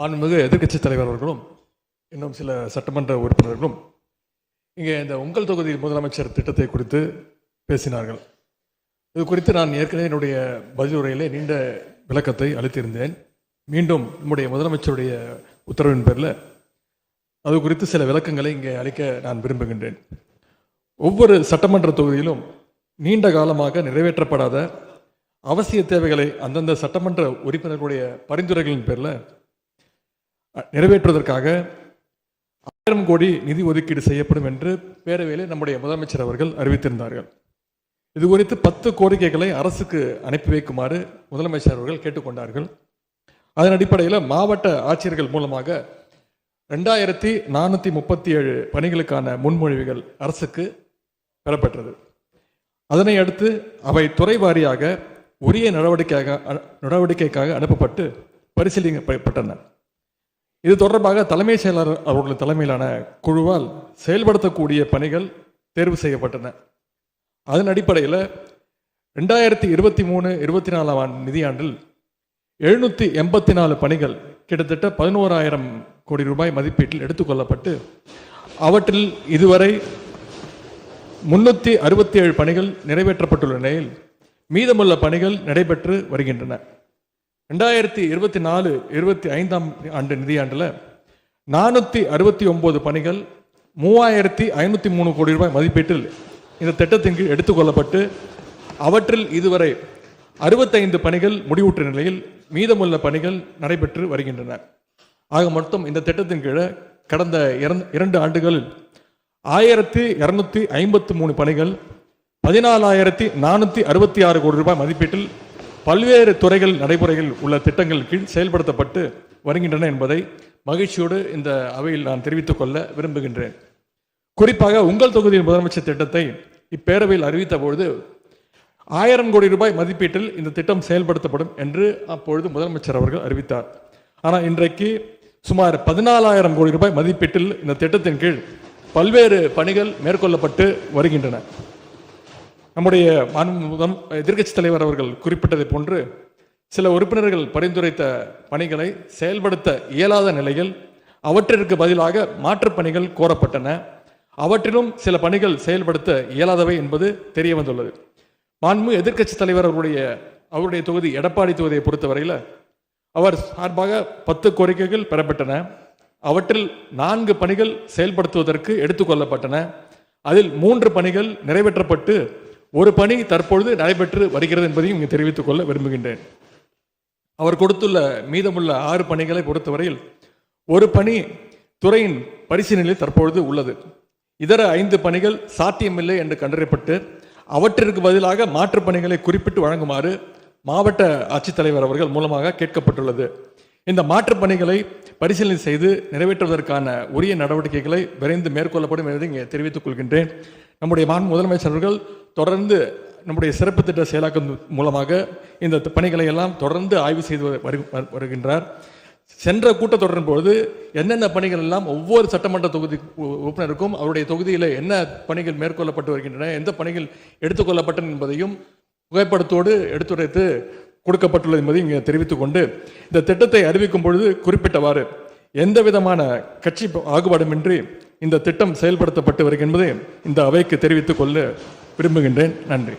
மாண்புமிகு எதிர்க்கட்சித் தலைவர் அவர்களும் இன்னும் சில சட்டமன்ற உறுப்பினர்களும் இங்கே இந்த உங்கள் தொகுதி முதலமைச்சர் திட்டத்தை குறித்து பேசினார்கள். இது குறித்து நான் ஏற்கனவே என்னுடைய பதிலுரையிலே நீண்ட விளக்கத்தை அளித்திருந்தேன். மீண்டும் நம்முடைய முதலமைச்சருடைய உத்தரவின் பேரில் அது குறித்து சில விளக்கங்களை இங்கே அளிக்க நான் விரும்புகின்றேன். ஒவ்வொரு சட்டமன்ற தொகுதியிலும் நீண்ட காலமாக நிறைவேற்றப்படாத அவசிய தேவைகளை அந்தந்த சட்டமன்ற உறுப்பினர்களுடைய பரிந்துரைகளின் பேரில் நிறைவேற்றுவதற்காக ஆயிரம் கோடி நிதி ஒதுக்கீடு செய்யப்படும் என்று பேரவையிலே நம்முடைய முதலமைச்சர் அவர்கள் அறிவித்திருந்தார்கள். இது குறித்து பத்து கோரிக்கைகளை அரசுக்கு அனுப்பி வைக்குமாறு முதலமைச்சர் அவர்கள் கேட்டுக்கொண்டார்கள். அதன் அடிப்படையில் மாவட்ட ஆட்சியர்கள் மூலமாக ரெண்டாயிரத்தி நானூற்றி முப்பத்தி ஏழு பணிகளுக்கான முன்மொழிவுகள் அரசுக்கு பெறப்பட்டது. அதனை அடுத்து அவை துறை வாரியாக உரிய நடவடிக்கையாக நடவடிக்கைக்காக அனுப்பப்பட்டு பரிசீலிக்கப்பட்டன இது தொடர்பாக தலைமைச் செயலாளர் அவர்கள் தலைமையிலான குழுவால் செயல்படுத்தக்கூடிய பணிகள் தேர்வு செய்யப்பட்டன. அதன் அடிப்படையில் ரெண்டாயிரத்தி இருபத்தி மூணு இருபத்தி நாலாம் ஆண்டு நிதியாண்டில் எழுநூற்றி எண்பத்தி நாலு பணிகள் கிட்டத்தட்ட பதினோராயிரம் கோடி ரூபாய் மதிப்பீட்டில் எடுத்துக்கொள்ளப்பட்டு அவற்றில் இதுவரை முன்னூற்றி அறுபத்தி ஏழு பணிகள் நிறைவேற்றப்பட்டுள்ள நிலையில் மீதமுள்ள பணிகள் நடைபெற்று வருகின்றன. ரெண்டாயிரத்தி இருபத்தி நாலு இருபத்தி ஐந்தாம் ஆண்டு நிதியாண்டில் நானூற்றி அறுபத்தி ஒம்பது பணிகள் மூவாயிரத்தி ஐநூற்றி மூணு கோடி ரூபாய் மதிப்பீட்டில் இந்த திட்டத்தின் கீழ் எடுத்துக்கொள்ளப்பட்டு அவற்றில் இதுவரை அறுபத்தைந்து பணிகள் முடிவுற்ற நிலையில் மீதமுள்ள பணிகள் நடைபெற்று வருகின்றன. ஆக மொத்தம் இந்த திட்டத்தின் கீழே கடந்த இரண்டு- இரண்டு ஆண்டுகளில் ஆயிரத்தி இரநூத்தி ஐம்பத்து மூணு பணிகள் பதினாலாயிரத்தி நானூற்றி அறுபத்தி ஆறு கோடி ரூபாய் மதிப்பீட்டில் பல்வேறு துறைகள் நடைமுறைகள் உள்ள திட்டங்கள் கீழ் செயல்படுத்தப்பட்டு வருகின்றன என்பதை மகிழ்ச்சியோடு இந்த அவையில் நான் தெரிவித்துக் கொள்ள விரும்புகின்றேன். குறிப்பாக உங்கள் தொகுதியின் முதலமைச்சர் திட்டத்தை இப்பேரவையில் அறிவித்த பொழுது ஆயிரம் கோடி ரூபாய் மதிப்பீட்டில் இந்த திட்டம் செயல்படுத்தப்படும் என்று அப்பொழுது முதலமைச்சர் அவர்கள் அறிவித்தார். ஆனால் இன்றைக்கு சுமார் பதினாலாயிரம் கோடி ரூபாய் மதிப்பீட்டில் இந்த திட்டத்தின் கீழ் பல்வேறு பணிகள் மேற்கொள்ளப்பட்டு வருகின்றன. நம்முடைய மாண்பு முதல் தலைவர் அவர்கள் குறிப்பிட்டதை போன்று சில உறுப்பினர்கள் பரிந்துரைத்த பணிகளை செயல்படுத்த இயலாத நிலையில் அவற்றிற்கு பதிலாக மாற்றுப் பணிகள் கோரப்பட்டன. அவற்றிலும் சில பணிகள் செயல்படுத்த இயலாதவை என்பது தெரிய வந்துள்ளது மாண்பு எதிர்கட்சி தலைவர் அவருடைய அவருடைய தொகுதி எடப்பாடி தொகுதியை பொறுத்தவரையில் அவர் சார்பாக பத்து கோரிக்கைகள் பெறப்பட்டன. அவற்றில் நான்கு பணிகள் செயல்படுத்துவதற்கு எடுத்துக்கொள்ளப்பட்டன அதில் மூன்று பணிகள் நிறைவேற்றப்பட்டு ஒரு பணி தற்பொழுது நடைபெற்று வருகிறது என்பதையும் இங்கு தெரிவித்துக் கொள்ள விரும்புகின்றேன். அவர் கொடுத்துள்ள மீதமுள்ள ஆறு பணிகளை பொறுத்தவரையில் ஒரு பணி துறையின் பரிசீலனையில் தற்பொழுது உள்ளது. இதர ஐந்து பணிகள் சாத்தியமில்லை என்று கண்டறியப்பட்டு அவற்றிற்கு பதிலாக மாற்றுப் பணிகளை குறிப்பிட்டு வழங்குமாறு மாவட்ட ஆட்சித்தலைவர் அவர்கள் மூலமாக கேட்கப்பட்டுள்ளது. இந்த மாற்றுப் பணிகளை பரிசீலனை செய்து நிறைவேற்றுவதற்கான உரிய நடவடிக்கைகளை விரைந்து மேற்கொள்ளப்படும் என்பதை இங்கே தெரிவித்துக் கொள்கின்றேன். நம்முடைய மாண் முதலமைச்சர் அவர்கள் தொடர்ந்து நம்முடைய சிறப்பு திட்ட செயலாக்கம் மூலமாக இந்த பணிகளை எல்லாம் தொடர்ந்து ஆய்வு செய்து வருகின்றார். சென்ற கூட்டத்தொடரின் பொழுது என்னென்ன பணிகள் எல்லாம் ஒவ்வொரு சட்டமன்ற தொகுதி உ- உறுப்பினருக்கும் அவருடைய தொகுதியில் என்ன பணிகள் மேற்கொள்ளப்பட்டு வருகின்றன எந்த பணிகள் எடுத்துக்கொள்ளப்பட்டன என்பதையும் புகைப்படத்தோடு எடுத்துரைத்து கொடுக்கப்பட்டுள்ளது என்பதை இங்கே தெரிவித்துக் கொண்டு இந்த திட்டத்தை அறிவிக்கும் பொழுது குறிப்பிட்டவாறு எந்த விதமான கட்சி ஆகுபாடுமின்றி இந்த திட்டம் செயல்படுத்தப்பட்டு வருகின்றது. இந்த அவைக்கு தெரிவித்துக் கொள்ள விரும்புகின்றேன். நன்றி.